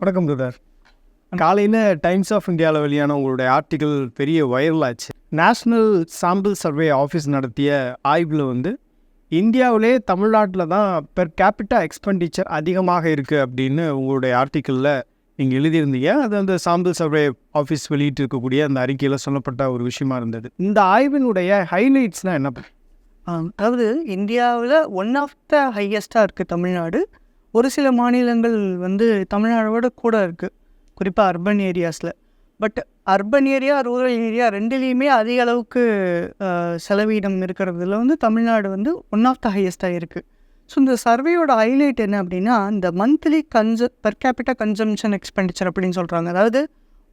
வணக்கம் பிரதர் காலையில் times of இந்தியாவில் வெளியான உங்களுடைய ஆர்டிக்கல் பெரிய வைரல் ஆச்சு. நேஷ்னல் சாம்பிள் சர்வே ஆஃபீஸ் நடத்திய ஆய்வில் வந்து இந்தியாவிலே தமிழ்நாட்டில் தான் பெர் கேபிட்டா எக்ஸ்பெண்டிச்சர் அதிகமாக இருக்குது அப்படின்னு உங்களுடைய ஆர்டிக்கலில் நீங்கள் எழுதியிருந்தீங்க. அது அந்த சாம்பிள் சர்வே ஆஃபீஸ் வெளியிட்டு இருக்கக்கூடிய அந்த அறிக்கையில் சொல்லப்பட்ட ஒரு விஷயமா இருந்தது. இந்த ஆய்வினுடைய ஹைலைட்ஸ்னால் என்ன? அதாவது இந்தியாவில் ஒன் ஆஃப் த ஹையஸ்ட்டாக இருக்குது தமிழ்நாடு. ஒரு சில மாநிலங்கள் வந்து தமிழ்நாடோட கூட இருக்குது குறிப்பாக urban ஏரியாஸில் but urban area rural area ரெண்டுலேயுமே அதிக அளவுக்கு செலவீனம் இருக்கிறதுல வந்து தமிழ்நாடு வந்து ஒன் ஆஃப் த ஹையஸ்ட்டாக இருக்குது ஸோ இந்த சர்வேயோட ஹைலைட் என்ன அப்படின்னா இந்த மந்த்லி கன்ச பர் கேபிட்டா கன்சம்ஷன் எக்ஸ்பெண்டிச்சர் அப்படின்னு சொல்கிறாங்க அதாவது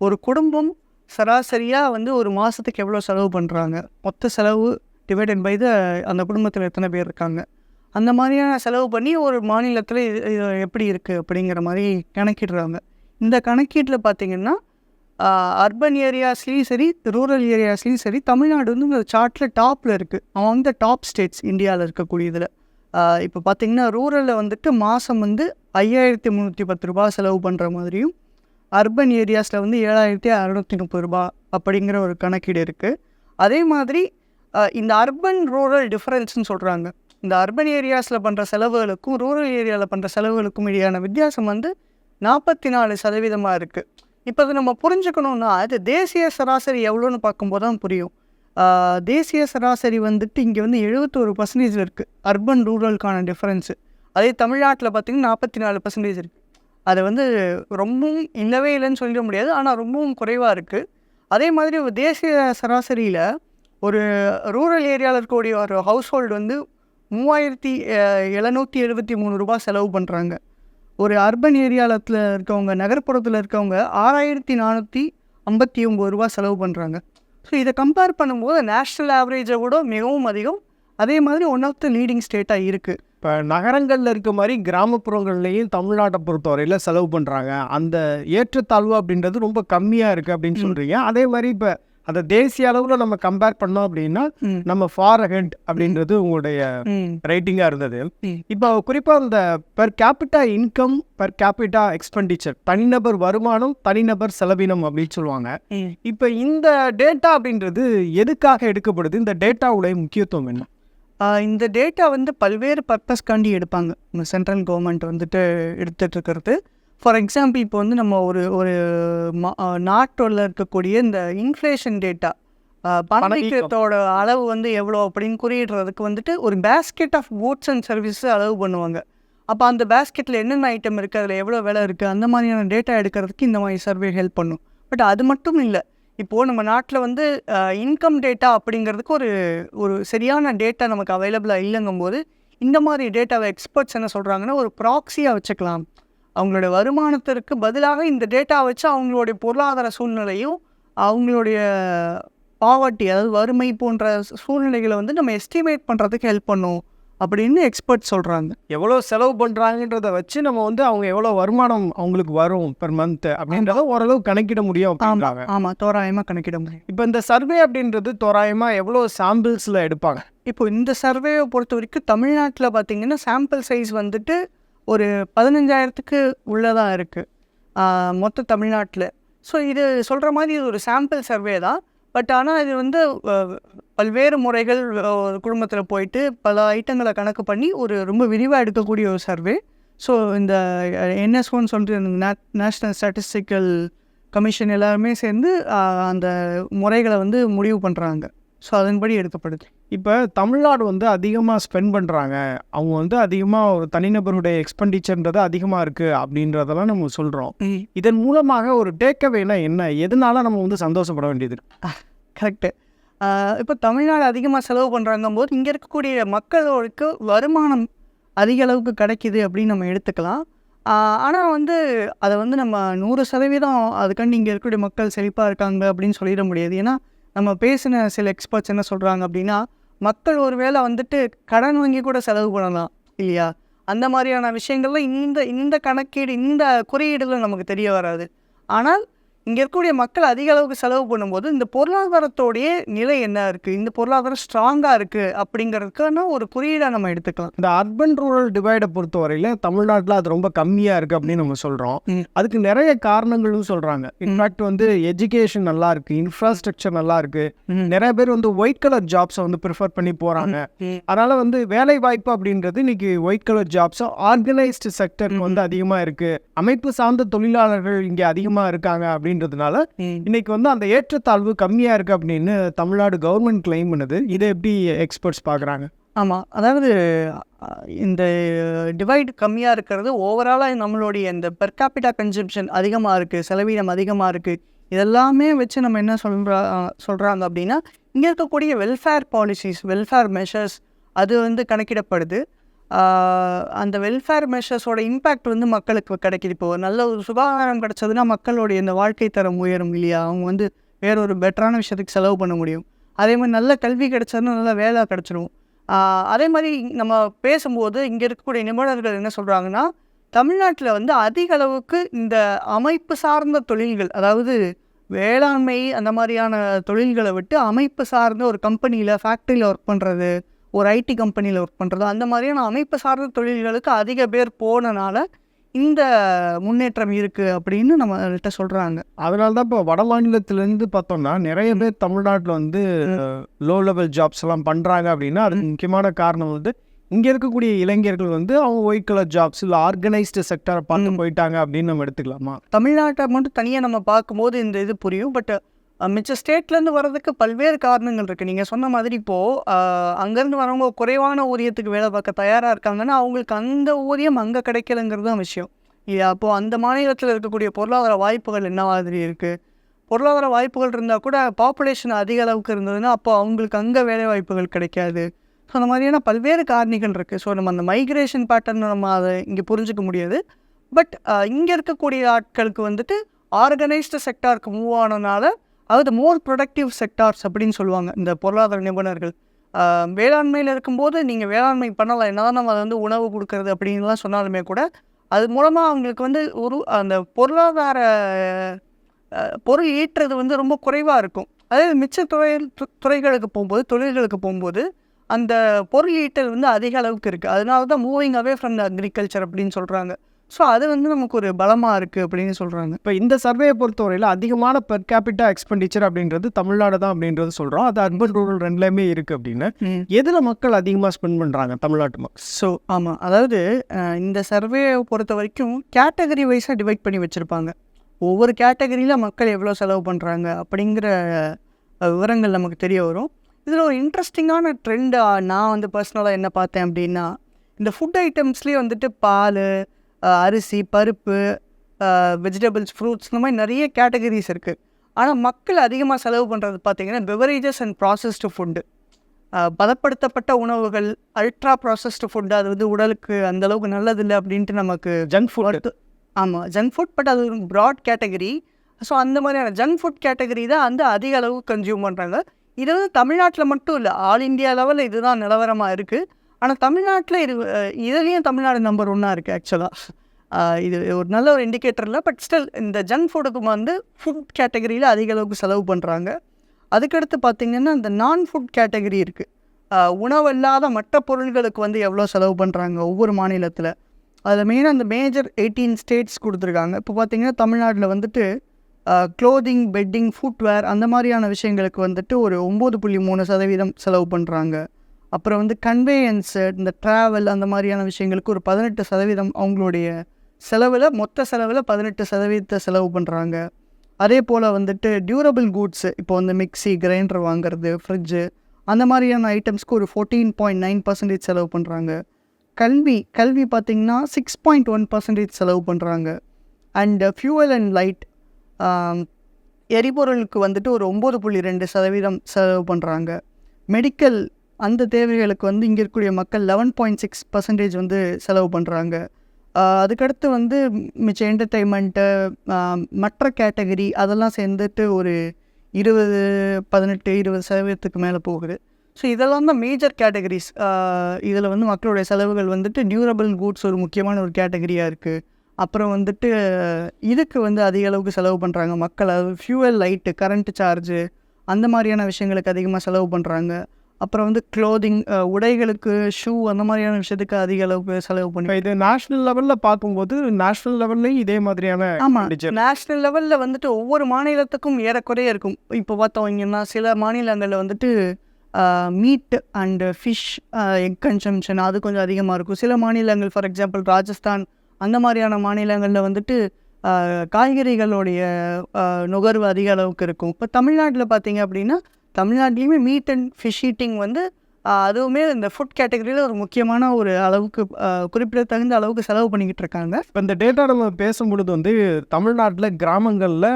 ஒரு குடும்பம் சராசரியாக வந்து ஒரு மாதத்துக்கு எவ்வளோ செலவு பண்ணுறாங்க மொத்த செலவு டிவைடட் பை த அந்த குடும்பத்தில் எத்தனை பேர் இருக்காங்க? அந்த மாதிரியான செலவு பண்ணி ஒரு மாநிலத்தில் இது இது எப்படி இருக்குது அப்படிங்கிற மாதிரி கணக்கிடுறாங்க. இந்த கணக்கீட்டில் பார்த்தீங்கன்னா அர்பன் ஏரியாஸ்லேயும் சரி ரூரல் ஏரியாஸ்லேயும் சரி தமிழ்நாடு வந்து இந்த சார்ட்டில் டாப்பில் இருக்குது அவங்க த டாப் ஸ்டேட்ஸ் இந்தியாவில் இருக்கக்கூடிய இதில் இப்போ பார்த்தீங்கன்னா ரூரலில் வந்துட்டு மாதம் வந்து ஐயாயிரத்தி முந்நூற்றி பத்து ரூபா செலவு பண்ணுற மாதிரியும் அர்பன் ஏரியாஸில் வந்து ஏழாயிரத்தி அறநூற்றி முப்பது ரூபா அப்படிங்கிற ஒரு கணக்கீடு இருக்குது அதே மாதிரி இந்த அர்பன் ரூரல் டிஃப்ரென்ஸ்னு சொல்கிறாங்க இந்த அர்பன் ஏரியாஸில் பண்ணுற செலவுகளுக்கும் ரூரல் ஏரியாவில் பண்ணுற செலவுகளுக்கும் இடையான வித்தியாசம் வந்து நாற்பத்தி நாலு சதவீதமாக இருக்குது இப்போ அது நம்ம புரிஞ்சுக்கணுன்னா அது தேசிய சராசரி எவ்வளோன்னு பார்க்கும்போது தான் புரியும். தேசிய சராசரி வந்துட்டு இங்கே வந்து எழுபத்தோரு பர்சன்டேஜ் இருக்குது அர்பன் ரூரலுக்கான டிஃப்ரென்ஸு அதே தமிழ்நாட்டில் பார்த்தீங்கன்னா நாற்பத்தி நாலு பர்சன்டேஜ் இருக்குது அது வந்து ரொம்பவும் இல்லவே இல்லைன்னு சொல்லிட முடியாது ஆனால் ரொம்பவும் குறைவாக இருக்குது அதே மாதிரி தேசிய சராசரியில் ஒரு ரூரல் ஏரியாவில் இருக்கக்கூடிய ஒரு ஹவுஸ் ஹோல்டு வந்து மூவாயிரத்தி எழுநூற்றி எழுபத்தி மூணு ரூபாய் செலவு பண்ணுறாங்க ஒரு அர்பன் ஏரியாவில் இருக்கவங்க நகர்ப்புறத்தில் இருக்கவங்க ஆறாயிரத்தி நானூற்றி ஐம்பத்தி ஒம்பது ரூபா செலவு பண்ணுறாங்க ஸோ இதை கம்பேர் பண்ணும்போது நேஷ்னல் ஆவரேஜை விட மிகவும் அதிகம். அதே மாதிரி ஒன் ஆஃப் த லீடிங் ஸ்டேட்டாக இருக்குது இப்போ நகரங்களில் இருக்க மாதிரி கிராமப்புறங்கள்லேயும் தமிழ்நாட்டை பொறுத்தவரையில் செலவு பண்ணுறாங்க அந்த ஏற்றத்தாழ்வு அப்படின்றது ரொம்ப கம்மியாக இருக்குது அப்படின்னு சொல்கிறீங்க அதே மாதிரி இப்போ அதை தேசிய அளவில் நம்ம கம்பேர் பண்ணோம் அப்படின்னா. நம்ம ஃபார் அஹெட் அப்படின்றது உங்களுடைய ரைட்டிங்காக இருந்தது. இப்போ குறிப்பாக இந்த per capita income per capita expenditure தனிநபர் வருமானம் தனிநபர் செலவினம் அப்படின்னு சொல்லுவாங்க. இப்போ இந்த டேட்டா அப்படின்றது எதுக்காக எடுக்கப்படுது? இந்த டேட்டாவுடைய முக்கியத்துவம் என்ன? இந்த டேட்டா வந்து பல்வேறு பர்பஸ்க்காண்டி எடுப்பாங்க. சென்ட்ரல் கவர்மெண்ட் வந்துட்டு எடுத்துட்டு இருக்கிறது. ஃபார் எக்ஸாம்பிள் இப்போ வந்து நம்ம ஒரு ஒரு நாட்டோட இருக்கக்கூடிய இந்த இன்ஃப்ளேஷன் டேட்டா பணவீக்கத்தோட அளவு வந்து எவ்வளோ அப்படின்னு குறியிடுறதுக்கு வந்துட்டு ஒரு basket of goods and service அளவு பண்ணுவாங்க. அப்போ அந்த பேஸ்கெட்டில் என்னென்ன ஐட்டம் இருக்குது அதில் எவ்வளோ விலை இருக்குது அந்த மாதிரியான டேட்டா எடுக்கிறதுக்கு இந்த மாதிரி சர்வே ஹெல்ப் பண்ணும். பட் அது மட்டும் இல்லை. இப்போது நம்ம நாட்டில் வந்து இன்கம் டேட்டா அப்படிங்கிறதுக்கு ஒரு ஒரு சரியான டேட்டா நமக்கு அவைலபிளாக இல்லைங்கும்போது இந்த மாதிரி டேட்டாவை எக்ஸ்பர்ட்ஸ் என்ன சொல்கிறாங்கன்னா ஒரு ப்ராக்ஸியாக வச்சுக்கலாம். அவங்களோட வருமானத்திற்கு பதிலாக இந்த டேட்டா வச்சு அவங்களுடைய பொருளாதார சூழ்நிலையும் அவங்களுடைய பாவர்ட்டி அதாவது வறுமை போன்ற சூழ்நிலைகளை வந்து நம்ம எஸ்டிமேட் பண்ணுறதுக்கு ஹெல்ப் பண்ணும் அப்படின்னு எக்ஸ்பர்ட் சொல்கிறாங்க எவ்வளோ செலவு பண்ணுறாங்கன்றத வச்சு நம்ம வந்து அவங்க எவ்வளோ வருமானம் அவங்களுக்கு வரும் பெர் மந்த் அப்படின்றத ஓரளவு கணக்கிட முடியும் அப்படின்றாங்க. ஆமாம் தோராயமாக கணக்கிட முடியும். இப்போ இந்த சர்வே அப்படின்றது தோராயமாக எவ்வளோ சாம்பிள்ஸில் எடுப்பாங்க? இப்போ இந்த சர்வேவை பொறுத்த வரைக்கும் தமிழ்நாட்டில் பார்த்தீங்கன்னா சாம்பிள் சைஸ் வந்துட்டு ஒரு பதினஞ்சாயிரத்துக்கு உள்ளதாக இருக்குது மொத்த தமிழ்நாட்டில். ஸோ இது சொல்கிற மாதிரி இது ஒரு சாம்பிள் சர்வே தான். பட் ஆனால் இது வந்து பல்வேறு முறைகள் குடும்பத்தில் போயிட்டு பல ஐட்டங்களை கணக்கு பண்ணி ஒரு ரொம்ப விரிவாக எடுக்கக்கூடிய ஒரு சர்வே ஸோ இந்த என்எஸ்ஓன்னு சொல்லிட்டு நே நேஷ்னல் ஸ்டாட்டிஸ்டிக்கல் கமிஷன் எல்லாருமே சேர்ந்து அந்த முறைகளை வந்து முடிவு பண்ணுறாங்க ஸோ அதன்படி எடுக்கப்படுது. இப்போ தமிழ்நாடு வந்து அதிகமாக ஸ்பெண்ட் பண்ணுறாங்க அவங்க வந்து அதிகமாக ஒரு தனிநபருடைய எக்ஸ்பெண்டிச்சர்ன்றது அதிகமாக இருக்குது அப்படின்றதெல்லாம் நம்ம சொல்கிறோம் இதன் மூலமாக ஒரு டேக்அவேனா என்ன? எதனால நம்ம வந்து சந்தோஷப்பட வேண்டியது கரெக்டு இப்போ தமிழ்நாடு அதிகமாக செலவு பண்ணுறாங்கும் போது இங்கே இருக்கக்கூடிய மக்களுக்கு வருமானம் அதிக அளவுக்கு கிடைக்குது அப்படின்னு நம்ம எடுத்துக்கலாம். ஆனால் வந்து அதை வந்து நம்ம நூறு சதவீதம் அதுக்காண்டி இங்கே இருக்கக்கூடிய மக்கள் செழிப்பாக இருக்காங்க அப்படின்னு சொல்லிட முடியாது. ஏன்னா நம்ம பேசின சில எக்ஸ்பர்ட்ஸ் என்ன சொல்கிறாங்க அப்படின்னா மக்கள் ஒருவேளை வந்துட்டு கடன் வாங்கி கூட செலவு பண்ணலாம் இல்லையா? அந்த மாதிரியான விஷயங்கள்லாம் இந்த இந்த கணக்கீடு இந்த குறியீடுகள் நமக்கு தெரிய வராது. ஆனால் இங்கே இருக்கக்கூடிய மக்கள் அதிக அளவுக்கு செலவு பண்ணும்போது இந்த பொருளாதாரத்தோடைய நிலை என்ன இருக்குது இந்த பொருளாதாரம் ஸ்ட்ராங்காக இருக்குது அப்படிங்கிறதுக்கான ஒரு குறியீடாக நம்ம எடுத்துக்கலாம். இந்த அர்பன் ரூரல் டிவைடை பொறுத்தவரையில தமிழ்நாட்டில் அது ரொம்ப கம்மியாக இருக்குது அப்படின்னு நம்ம சொல்கிறோம். அதுக்கு நிறைய காரணங்களும் சொல்கிறாங்க இன்ஃபேக்ட் வந்து எஜுகேஷன் நல்லா இருக்கு இன்ஃப்ராஸ்ட்ரக்சர் நல்லா இருக்கு. நிறைய பேர் வந்து ஒயிட் கலர் ஜாப்ஸை வந்து ப்ரிஃபர் பண்ணி போகிறாங்க அதனால வந்து வேலை வாய்ப்பு அப்படின்றது இன்னைக்கு ஒயிட் கலர் ஜாப்ஸும் ஆர்கனைஸ்டு செக்டருக்கு வந்து அதிகமாக இருக்கு. அமைப்பு சார்ந்த தொழிலாளர்கள் இங்கே அதிகமாக இருக்காங்க அப்படின்றதுனால இன்னைக்கு வந்து அந்த ஏற்றத்தாழ்வு கம்மியாக இருக்கு அப்படின்னு தமிழ்நாடு கவர்மெண்ட் கிளைம் பண்ணுது. இதை எப்படி எக்ஸ்பர்ட்ஸ் பார்க்குறாங்க? ஆமாம் அதாவது இந்த டிவைட் கம்மியாக இருக்கிறது ஓவராலாக நம்மளுடைய இந்த பெர் கேபிட்டா கன்சம்ஷன் அதிகமாக இருக்குது செலவீனம் அதிகமாக இருக்குது இதெல்லாமே வச்சு நம்ம என்ன சொல்கிறா சொல்கிறாங்க அப்படின்னா இங்கே இருக்கக்கூடிய வெல்ஃபேர் பாலிசிஸ் வெல்ஃபேர் மெஷர்ஸ் அது வந்து கணக்கிடப்படுது. அந்த வெல்ஃபேர் மெஷர்ஸோட இம்பேக்ட் வந்து மக்களுக்கு கிடைக்கிது. இப்போ நல்ல ஒரு சுகாதாரம் கிடச்சதுன்னா மக்களுடைய இந்த வாழ்க்கை தரம் உயரும் இல்லையா? அவங்க வந்து வேற ஒரு பெட்டரான விஷயத்துக்கு செலவு பண்ண முடியும். அதே மாதிரி நல்ல கல்வி கிடைச்சதுன்னா நல்ல வேலை கிடச்சிரும். அதே மாதிரி நம்ம பேசும்போது இங்கே இருக்கக்கூடிய நிபுணர்கள் என்ன சொல்கிறாங்கன்னா தமிழ்நாட்டில் வந்து அதிக அளவுக்கு இந்த அமைப்பு சார்ந்த தொழில்கள் அதாவது வேளாண்மை அந்த மாதிரியான தொழில்களை விட்டு அமைப்பு சார்ந்த ஒரு கம்பெனியில் ஃபேக்ட்ரியில் ஒர்க் பண்ணுறது ஒரு ஐடி கம்பெனியில் ஒர்க் பண்ணுறது அந்த மாதிரியான அமைப்பு சார்ந்த தொழில்களுக்கு அதிக பேர் போனனால இந்த முன்னேற்றம் இருக்குது அப்படின்னு நம்மள்கிட்ட சொல்கிறாங்க அதனால தான் இப்போ வட மாநிலத்திலேருந்து பார்த்தோம்னா நிறைய பேர் தமிழ்நாட்டில் வந்து லோ லெவல் ஜாப்ஸ் எல்லாம் பண்ணுறாங்க அப்படின்னா அதுக்கு முக்கியமான காரணம் வந்து இங்கே இருக்கக்கூடிய இளைஞர்கள் வந்து அவங்க ஒயிட் கலர் ஜாப்ஸ் இல்லை ஆர்கனைஸ்டு செக்டரை பார்த்து. போயிட்டாங்க அப்படின்னு நம்ம எடுத்துக்கலாமா? தமிழ்நாட்டை மட்டும் தனியாக நம்ம பார்க்கும்போது இந்த இது புரியும் பட் மிச்ச ஸ்டேட்லேருந்து வர்றதுக்கு பல்வேறு காரணங்கள் இருக்குது நீங்கள் சொன்ன மாதிரி இப்போது அங்கேருந்து வரவங்க குறைவான ஊதியத்துக்கு வேலை பார்க்க தயாராக இருக்காங்கன்னா அவங்களுக்கு அந்த ஊதியம் அங்கே கிடைக்கலங்கிறது தான் விஷயம். அப்போது அந்த மாநிலத்தில் இருக்கக்கூடிய பொருளாதார வாய்ப்புகள் என்ன மாதிரி இருக்குது பொருளாதார வாய்ப்புகள் இருந்தால் கூட பாப்புலேஷன் அதிக அளவுக்கு இருந்ததுன்னா அப்போ அவங்களுக்கு அங்கே வேலை வாய்ப்புகள் கிடைக்காது. ஸோ அந்த மாதிரியான பல்வேறு காரணிகள் இருக்குது ஸோ நம்ம அந்த மைக்ரேஷன் பேட்டர்ன் நம்ம அதை இங்கே புரிஞ்சிக்க முடியாது. பட் இங்கே இருக்கக்கூடிய ஆட்களுக்கு வந்துட்டு ஆர்கனைஸ்டு செக்டாருக்கு மூவ் ஆனனால அதாவது மோர் ப்ரொடக்டிவ் செக்டார்ஸ் அப்படின்னு சொல்லுவாங்க. இந்த பொருளாதார நிபுணர்கள். வேளாண்மையில் இருக்கும்போது நீங்கள் வேளாண்மை பண்ணலாம். என்னதான் நம்ம அதை வந்து உணவு கொடுக்கறது அப்படின்லாம் சொன்னாலுமே கூட அது மூலமாக அவங்களுக்கு வந்து ஒரு அந்த பொருளாதார பொருள் ஈட்டுறது வந்து ரொம்ப குறைவாக இருக்கும். அதே மிச்ச துறை து- துறைகளுக்கு போகும்போது தொழில்களுக்கு போகும்போது அந்த பொருள் ஈட்டல் வந்து அதிக அளவுக்கு இருக்குது அதனால தான் moving away from the agriculture அப்படின்னு சொல்கிறாங்க ஸோ அது வந்து நமக்கு ஒரு பலமாக இருக்குது அப்படின்னு சொல்கிறாங்க இப்போ இந்த சர்வேயை பொறுத்தவரையில் அதிகமான பெர் கேபிட்டா எக்ஸ்பெண்டிச்சர் அப்படின்றது தமிழ்நாடு தான் அப்படின்றது சொல்கிறோம் அது அர்பன் ரூரல் ரெண்டுலேயுமே இருக்குது அப்படின்னு. எதில் மக்கள் அதிகமாக ஸ்பெண்ட் பண்ணுறாங்க தமிழ்நாட்டு மக்கள்? ஸோ ஆமாம் அதாவது இந்த சர்வேயை பொறுத்த வரைக்கும் கேட்டகரி வைஸாக டிவைட் பண்ணி வச்சுருப்பாங்க. ஒவ்வொரு கேட்டகரியில் மக்கள் எவ்வளோ செலவு பண்ணுறாங்க அப்படிங்கிற விவரங்கள் நமக்கு தெரிய வரும். இதில் ஒரு இன்ட்ரெஸ்டிங்கான ட்ரெண்டு நான் வந்து பர்சனலாக என்ன பார்த்தேன் அப்படின்னா இந்த ஃபுட் ஐட்டம்ஸ்லேயே வந்துட்டு பால் அரிசி பருப்பு வெஜிடபிள்ஸ் ஃப்ரூட்ஸ் இந்த மாதிரி நிறைய கேட்டகரிஸ் இருக்குது ஆனால் மக்கள் அதிகமாக செலவு பண்ணுறது பார்த்தீங்கன்னா பெவரேஜஸ் அண்ட் ப்ராசஸ்டு ஃபுட்டு பதப்படுத்தப்பட்ட உணவுகள் அல்ட்ரா ப்ராசஸ்டு ஃபுட் அது வந்து உடலுக்கு அந்த அளவுக்கு நல்லதில்லை அப்படின்ட்டு நமக்கு ஜங்க் ஃபுட் ஆமாம் ஜங்க் ஃபுட் பட் அது ஒரு ப்ராட் கேட்டகரி ஸோ அந்த மாதிரியான ஜங்க் ஃபுட் கேட்டகரி தான் வந்து அதிக அளவு கன்சியூம் பண்ணுறாங்க இது வந்து தமிழ்நாட்டில் மட்டும் இல்லை ஆல் இந்தியா லெவலில் இதுதான் நிலவரமாக இருக்குது ஆனால் தமிழ்நாட்டில் இது இதுலேயும் தமிழ்நாடு நம்பர் ஒன்னாக இருக்குது ஆக்சுவலாக இது ஒரு நல்ல ஒரு இண்டிகேட்டர் இல்லை பட் ஸ்டில் இந்த ஜங்க் ஃபுட்டுக்கு வந்து ஃபுட் கேட்டகரியில் அதிக அளவுக்கு செலவு பண்ணுறாங்க அதுக்கடுத்து பார்த்திங்கன்னா இந்த நான் ஃபுட் கேட்டகரி இருக்குது உணவு இல்லாத மற்ற பொருள்களுக்கு வந்து எவ்வளோ செலவு பண்ணுறாங்க ஒவ்வொரு மாநிலத்தில். அதில் மெயினாக அந்த மேஜர் எயிட்டீன் ஸ்டேட்ஸ் கொடுத்துருக்காங்க. இப்போ பார்த்தீங்கன்னா தமிழ்நாட்டில் வந்துட்டு க்ளோதிங் பெட்டிங் ஃபுட்வேர் அந்த மாதிரியான விஷயங்களுக்கு வந்துட்டு ஒரு ஒம்பது புள்ளி மூணு சதவீதம் செலவு பண்ணுறாங்க அப்புறம் வந்து கன்வேயன்ஸு இந்த ட்ராவல் அந்த மாதிரியான விஷயங்களுக்கு ஒரு பதினெட்டு சதவீதம் அவங்களுடைய செலவில் மொத்த செலவில் பதினெட்டு சதவீதத்தை செலவு பண்ணுறாங்க அதே போல் வந்துட்டு டியூரபிள் கூட்ஸு இப்போ வந்து மிக்ஸி கிரைண்டர் வாங்குறது ஃப்ரிட்ஜு அந்த மாதிரியான ஐட்டம்ஸ்க்கு ஒரு ஃபோர்டீன் பாயிண்ட் நைன் பர்சன்டேஜ் செலவு பண்ணுறாங்க கல்வி கல்வி பார்த்திங்கன்னா சிக்ஸ் பாயிண்ட் ஒன் பர்சன்டேஜ் செலவு பண்ணுறாங்க அண்ட் ஃபியூவல் அண்ட் லைட் எரிபொருளுக்கு வந்துட்டு ஒரு ஒம்பது புள்ளி ரெண்டு சதவீதம் செலவு பண்ணுறாங்க மெடிக்கல் அந்த தேவைகளுக்கு வந்து இங்கே இருக்கக்கூடிய மக்கள் லெவன் பாயிண்ட் சிக்ஸ் பர்சன்டேஜ் வந்து செலவு பண்ணுறாங்க அதுக்கடுத்து வந்து மிச்ச என்டர்டெயின்மெண்ட்டு மற்ற கேட்டகரி அதெல்லாம் சேர்ந்துட்டு ஒரு இருபது பதினெட்டு இருபது சதவீதத்துக்கு மேலே போகுது. ஸோ இதெல்லாம் தான் மேஜர் கேட்டகரிஸ் இதில் வந்து மக்களுடைய செலவுகள் வந்துட்டு டியூரபிள் கூட்ஸ் ஒரு முக்கியமான ஒரு கேட்டகரியாக இருக்குது அப்புறம் வந்துட்டு இதுக்கு வந்து அதிக அளவுக்கு செலவு பண்ணுறாங்க மக்கள். அதாவது ஃபியூவல் லைட்டு கரண்ட் சார்ஜு அந்த மாதிரியான விஷயங்களுக்கு அதிகமாக செலவு பண்ணுறாங்க அப்புறம் வந்து க்ளோதிங் உடைகளுக்கு ஷூ அந்த மாதிரியான விஷயத்துக்கு அதிக அளவுக்கு செலவு பண்ணி இது நேஷனல் லெவலில் பார்க்கும்போது நேஷனல் லெவல்லையும் இதே மாதிரியான ஆமாம். நேஷ்னல் லெவலில் வந்துட்டு ஒவ்வொரு மாநிலத்துக்கும் ஏறக்குறைய இருக்கும். இப்போ பார்த்தோங்கன்னா சில மாநிலங்களில் வந்துட்டு meat and fish egg consumption அது கொஞ்சம் அதிகமாக இருக்கும். சில மாநிலங்கள் ஃபார் எக்ஸாம்பிள் ராஜஸ்தான் அந்த மாதிரியான மாநிலங்களில் வந்துட்டு காய்கறிகளுடைய நுகர்வு அதிக அளவுக்கு இருக்கும். இப்போ தமிழ்நாட்டில் பார்த்தீங்க அப்படின்னா தமிழ்நாட்டிலையுமே மீட் அண்ட் ஃபிஷ் ஈட்டிங் வந்து அதுவுமே இந்த ஃபுட் கேட்டகரியில் ஒரு முக்கியமான ஒரு அளவுக்கு குறிப்பிடத்தகுந்த அளவுக்கு செலவு பண்ணிக்கிட்டு இருக்காங்க. இப்போ இந்த டேட்டா நம்ம பேசும்பொழுது வந்து தமிழ்நாட்டில் கிராமங்களில்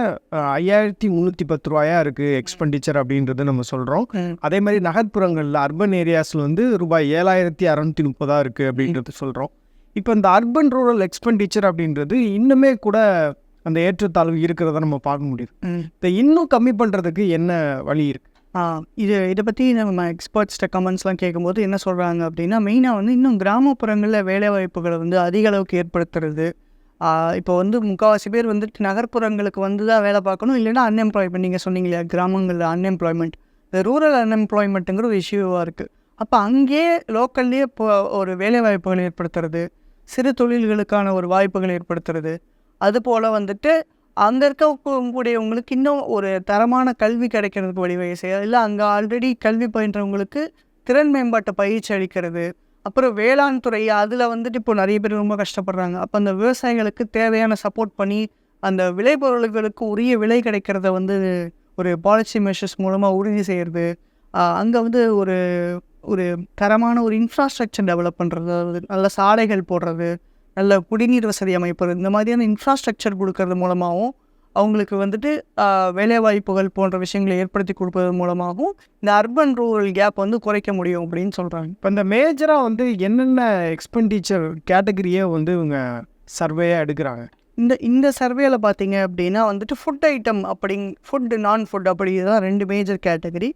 ஐயாயிரத்தி முந்நூற்றி பத்து ரூபாயா இருக்குது எக்ஸ்பெண்டிச்சர் அப்படின்றது நம்ம சொல்கிறோம் அதே மாதிரி நகர்ப்புறங்களில் அர்பன் ஏரியாஸில் வந்து ரூபாய் ஏழாயிரத்தி அறநூற்றி முப்பதாக இருக்குது அப்படின்றது சொல்கிறோம் இப்போ இந்த அர்பன் ரூரல் எக்ஸ்பெண்டிச்சர் அப்படின்றது இன்னுமே கூட அந்த ஏற்றத்தாழ்வு இருக்கிறத நம்ம பார்க்க முடியுது. இதை இன்னும் கம்மி பண்ணுறதுக்கு என்ன வழி இருக்குது இது இதை பற்றி நம்ம எக்ஸ்பர்ட்ஸ்கிட்ட கமெண்ட்ஸ்லாம் கேட்கும்போது என்ன சொல்கிறாங்க அப்படின்னா மெயினாக வந்து இன்னும் கிராமப்புறங்களில் வேலைவாய்ப்புகளை வந்து அதிக அளவுக்கு ஏற்படுத்துறது. இப்போ வந்து முக்கால்வாசி பேர் வந்துட்டு நகர்ப்புறங்களுக்கு வந்து தான் வேலை பார்க்கணும். இல்லைன்னா அன்எம்ப்ளாய்மெண்ட் நீங்கள் சொன்னீங்க இல்லையா கிராமங்களில் அன்எம்ப்ளாய்மெண்ட் இந்த ரூரல் அன்எம்ப்ளாய்மெண்ட்டுங்கிற ஒரு இஷ்யூவாக இருக்குது அப்போ அங்கேயே லோக்கல்லையே இப்போ ஒரு வேலைவாய்ப்புகள் ஏற்படுத்துறது. சிறு தொழில்களுக்கான ஒரு வாய்ப்புகள் ஏற்படுத்துறது. அதுபோல் வந்துட்டு அங்கே இருக்கக்கூடியவங்களுக்கு இன்னும் ஒரு தரமான கல்வி கிடைக்கிறதுக்கு வழிவகை செய்யாது இல்லை அங்கே ஆல்ரெடி கல்வி பயின்றவங்களுக்கு திறன் மேம்பாட்டை பயிற்சி அளிக்கிறது. அப்புறம் வேளாண் துறை அதில் வந்துட்டு இப்போ நிறைய பேர் ரொம்ப கஷ்டப்படுறாங்க. அப்போ அந்த விவசாயிகளுக்கு தேவையான சப்போர்ட் பண்ணி அந்த விளைபொருள்களுக்கு உரிய விலை கிடைக்கிறத வந்து ஒரு பாலிசி மெஷர்ஸ் மூலமாக உறுதி செய்கிறது அங்கே வந்து ஒரு ஒரு தரமான ஒரு இன்ஃப்ராஸ்ட்ரக்சர் டெவலப் பண்ணுறது நல்ல சாலைகள் போடுறது நல்ல குடிநீர் வசதி அமைப்பது இந்த மாதிரியான இன்ஃப்ராஸ்ட்ரக்சர் கொடுக்கறது மூலமாகவும் அவங்களுக்கு வந்துட்டு வேலைவாய்ப்புகள் போன்ற விஷயங்களை ஏற்படுத்தி கொடுப்பது மூலமாகவும் இந்த அர்பன் ரூரல் கேப் வந்து குறைக்க முடியும் அப்படின்னு சொல்கிறாங்க இப்போ இந்த மேஜராக வந்து என்னென்ன எக்ஸ்பெண்டிச்சர் கேட்டகரியை வந்து இவங்க சர்வேயாக எடுக்கிறாங்க? இந்த இந்த சர்வேல பார்த்தீங்க அப்படின்னா வந்துட்டு ஃபுட் ஐட்டம் அப்படிங் ஃபுட் நான் ஃபுட் அப்படி தான் ரெண்டு மேஜர் கேட்டகரி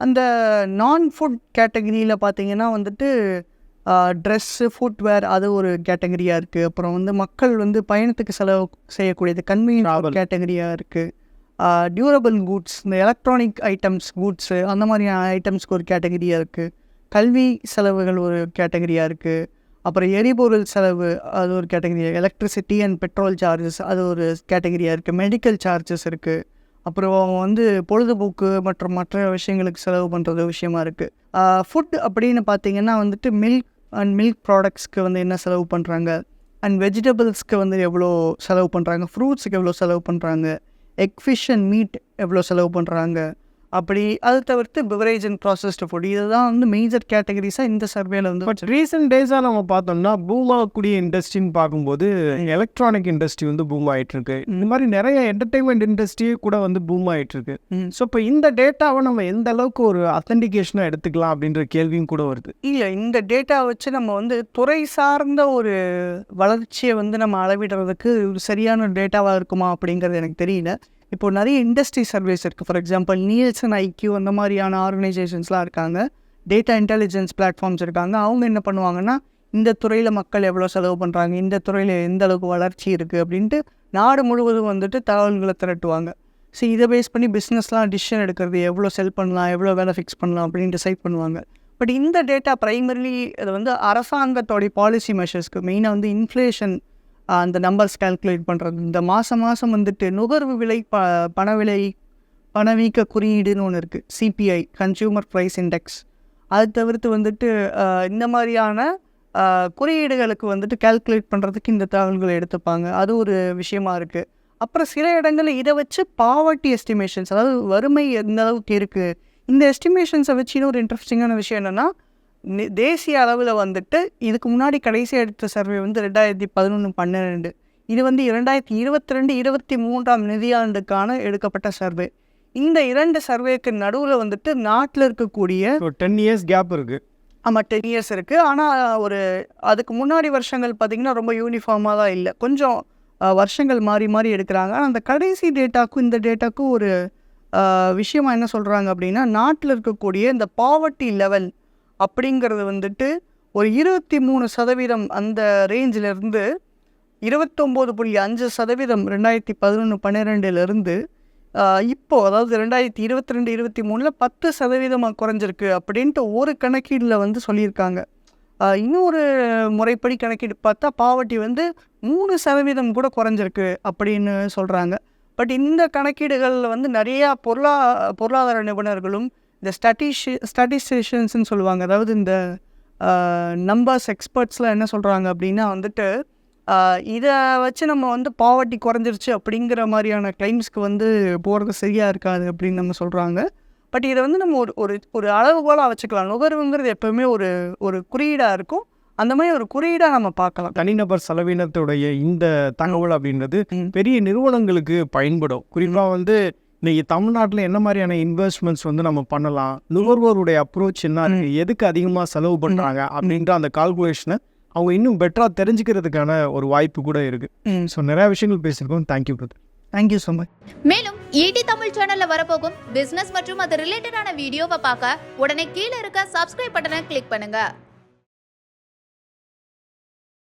அந்த நான் ஃபுட் கேட்டகரியில் பார்த்தீங்கன்னா வந்துட்டு ட்ரெஸ்ஸு ஃபுட்வேர் அது ஒரு கேட்டகரியாக இருக்குது அப்புறம் வந்து மக்கள் வந்து பயணத்துக்கு செலவு செய்யக்கூடியது. கன்வீனியன்ட் கேட்டகரியாக இருக்குது டியூரபிள் கூட்ஸ் இந்த எலக்ட்ரானிக் ஐட்டம்ஸ் கூட்ஸு அந்த மாதிரியான ஐட்டம்ஸ்க்கு ஒரு கேட்டகரியாக இருக்குது கல்வி செலவுகள் ஒரு கேட்டகரியாக இருக்குது அப்புறம் எரிபொருள் செலவு அது ஒரு category electricity and petrol charges அது ஒரு கேட்டகரியாக இருக்குது மெடிக்கல் சார்ஜஸ் இருக்குது அப்புறம் வந்து பொழுதுபோக்கு மற்றும் மற்ற விஷயங்களுக்கு செலவு பண்ணுறது விஷயமா இருக்குது ஃபுட் அப்படின்னு பார்த்தீங்கன்னா வந்துட்டு மில்க் அண்ட் மில்க் ப்ராடக்ட்ஸ்க்கு வந்து என்ன செலவு பண்ணுறாங்க அண்ட் வெஜிடபிள்ஸ்க்கு வந்து எவ்வளோ செலவு பண்ணுறாங்க ஃப்ரூட்ஸுக்கு எவ்வளோ செலவு பண்ணுறாங்க எக் ஃபிஷ் அண்ட் மீட் எவ்வளோ செலவு பண்ணுறாங்க அப்படி அது தவிர்த்து பிவரேஜ் அண்ட் ப்ராசஸ்டு ஃபுட் இதுதான் வந்து மேஜர் கேட்டகரிஸாக இந்த சர்வேல வந்து பட் ரீசெண்ட் டேஸாக நம்ம பார்த்தோம்னா பூம் ஆகக்கூடிய இண்டஸ்ட்ரின்னு பார்க்கும்போது எலக்ட்ரானிக் இண்டஸ்ட்ரி வந்து பூம் ஆயிட்டு இருக்கு இந்த மாதிரி நிறைய என்டர்டைன்மெண்ட் இண்டஸ்ட்ரியே கூட வந்து பூம் ஆயிட்டு இருக்கு ம். ஸோ இப்போ இந்த டேட்டாவை நம்ம எந்த அளவுக்கு ஒரு அத்தன்டிகேஷனாக எடுத்துக்கலாம் அப்படின்ற கேள்வியும் கூட வருது. இல்லை இந்த டேட்டா வச்சு நம்ம வந்து துறை சார்ந்த ஒரு வளர்ச்சியை வந்து நம்ம அளவிடுறதுக்கு ஒரு சரியான டேட்டாவாக இருக்குமா அப்படிங்கிறது எனக்கு தெரியல. இப்போ நிறைய இண்டஸ்ட்ரி சர்வீஸ் இருக்குது ஃபார் எக்ஸாம்பிள் நீல்சன் ஐக்யூ அந்த மாதிரியான ஆர்கனைசேஷன்ஸ்லாம் இருக்காங்க. டேட்டா இன்டெலிஜென்ஸ் பிளாட்ஃபார்ம்ஸ் இருக்காங்க. அவங்க என்ன பண்ணுவாங்கன்னா இந்த துறையில் மக்கள் எவ்வளோ செலவு பண்ணுறாங்க இந்த துறையில் எந்த அளவுக்கு வளர்ச்சி இருக்குது அப்படின்ட்டு நாடு முழுவதும் வந்துட்டு தகவல்களை திரட்டுவாங்க. ஸோ இதை பேஸ் பண்ணி பிஸ்னஸ்லாம் டிசிஷன் எடுக்கிறது எவ்வளோ செல் பண்ணலாம் எவ்வளோ வேலை ஃபிக்ஸ் பண்ணலாம் அப்படின்னு டிசைட் பண்ணுவாங்க. பட் இந்த டேட்டா ப்ரைமரிலி அது வந்து அரசாங்கத்தோடைய பாலிசி மெஷர்ஸ்க்கு மெயினாக வந்து இன்ஃப்ளேஷன் அந்த நம்பர்ஸ் கால்குலேட் பண்ணுறது இந்த மாதம் மாதம் வந்துட்டு நுகர்வு விலை ப பண விலை பணவீக்க குறியீடுன்னு ஒன்று இருக்குது சிபிஐ கன்சியூமர் ப்ரைஸ் இண்டெக்ஸ் அது தவிர்த்து வந்துட்டு இந்த மாதிரியான குறியீடுகளுக்கு வந்துட்டு கால்குலேட் பண்ணுறதுக்கு இந்த தகவல்களை எடுத்துப்பாங்க. அது ஒரு விஷயமா இருக்குது அப்புறம் சில இடங்களில் இதை வச்சு பாவர்ட்டி எஸ்டிமேஷன்ஸ் அதாவது வறுமை எந்த அளவுக்கு இருக்குது இந்த எஸ்டிமேஷன்ஸை வச்சு ஒரு இன்ட்ரெஸ்டிங்கான விஷயம் என்னென்னா தேசிய அளவில் வந்துட்டு இதுக்கு முன்னாடி கடைசி எடுத்த சர்வே வந்து ரெண்டாயிரத்தி பதினொன்று பன்னிரெண்டு. இது வந்து இரண்டாயிரத்தி இருபத்தி ரெண்டு இருபத்தி மூன்றாம் நிதியாண்டுக்கான எடுக்கப்பட்ட சர்வே. இந்த இரண்டு சர்வேக்கு நடுவில் வந்துட்டு நாட்டில் இருக்கக்கூடிய ஒரு டென் இயர்ஸ் கேப் இருக்கு. ஆமாம் டென் இயர்ஸ் இருக்குது ஆனால் ஒரு அதுக்கு முன்னாடி வருஷங்கள் பார்த்திங்கன்னா ரொம்ப யூனிஃபார்மாக தான் இல்லை. கொஞ்சம் வருஷங்கள் மாறி மாறி எடுக்கிறாங்க. ஆனால் அந்த கடைசி டேட்டாக்கும் இந்த டேட்டாக்கும் ஒரு அஹ், விஷயமா என்ன சொல்கிறாங்க அப்படின்னா நாட்டில் இருக்கக்கூடிய இந்த பாவர்ட்டி லெவல் அப்படிங்கிறது வந்துட்டு ஒரு இருபத்தி மூணு சதவீதம் அந்த ரேஞ்சிலிருந்து இருபத்தொம்போது புள்ளி அஞ்சு சதவீதம் ரெண்டாயிரத்தி பதினொன்று பன்னிரெண்டுலேருந்து இப்போது அதாவது ரெண்டாயிரத்தி இருபத்தி ரெண்டு இருபத்தி மூணில் பத்து சதவீதமாக குறைஞ்சிருக்கு அப்படின்ட்டு ஒரு கணக்கீடில் வந்து சொல்லியிருக்காங்க. இன்னொரு முறைப்படி கணக்கீடு பார்த்தா பாவட்டி வந்து மூணு சதவீதம் கூட குறைஞ்சிருக்கு அப்படின்னு சொல்கிறாங்க பட் இந்த கணக்கீடுகளில் வந்து நிறையா பொருளா பொருளாதார நிபுணர்களும் இந்த ஸ்டாட்டிஷி ஸ்டாட்டிஸ்டிஷியன்ஸ்னு சொல்லுவாங்க. அதாவது இந்த நம்பர்ஸ் எக்ஸ்பர்ட்ஸ்லாம் என்ன சொல்கிறாங்க அப்படின்னா வந்துட்டு இதை வச்சு நம்ம வந்து பாவர்ட்டி குறைஞ்சிருச்சு அப்படிங்கிற மாதிரியான கிளைம்ஸ்க்கு வந்து போகிறது சரியாக இருக்காது அப்படின்னு நம்ம சொல்கிறாங்க பட் இதை வந்து நம்ம ஒரு ஒரு ஒரு அளவுகோலாக வச்சுக்கலாம். நுகர்வுங்கிறது எப்போவுமே ஒரு ஒரு குறியீடாக இருக்கும். அந்த மாதிரி ஒரு குறியீடாக நம்ம பார்க்கலாம். தனிநபர் செலவினத்துடைய இந்த தகவல் அப்படின்றது. பெரிய நிறுவனங்களுக்கு பயன்படும். குறிப்பாக வந்து இன்னைக்கு தமிழ்நாட்டில் என்ன மாதிரியான இன்வெஸ்ட்மெண்ட்ஸ் வந்து நம்ம பண்ணலாம்? நுகர்வோருடைய அப்ரோச் என்ன? இருக்கு, எதுக்கு அதிகமாக செலவு பண்ணுறாங்க அப்படின்ற அந்த கால்குலேஷனை அவங்க இன்னும் பெட்டராக தெரிஞ்சுக்கிறதுக்கான ஒரு வாய்ப்பு கூட இருக்கு. ம். ஸோ நிறைய விஷயங்கள் பேசியிருக்கோம். Thank you brother thank you so much மேலும் ஈடி தமிழ் சேனல்ல வரப்போகும் பிசினஸ் மற்றும் அது ரிலேட்டடான வீடியோவை பார்க்க உடனே கீழே இருக்க சப்ஸ்கிரைப் பட்டனை கிளிக் பண்ணுங்க.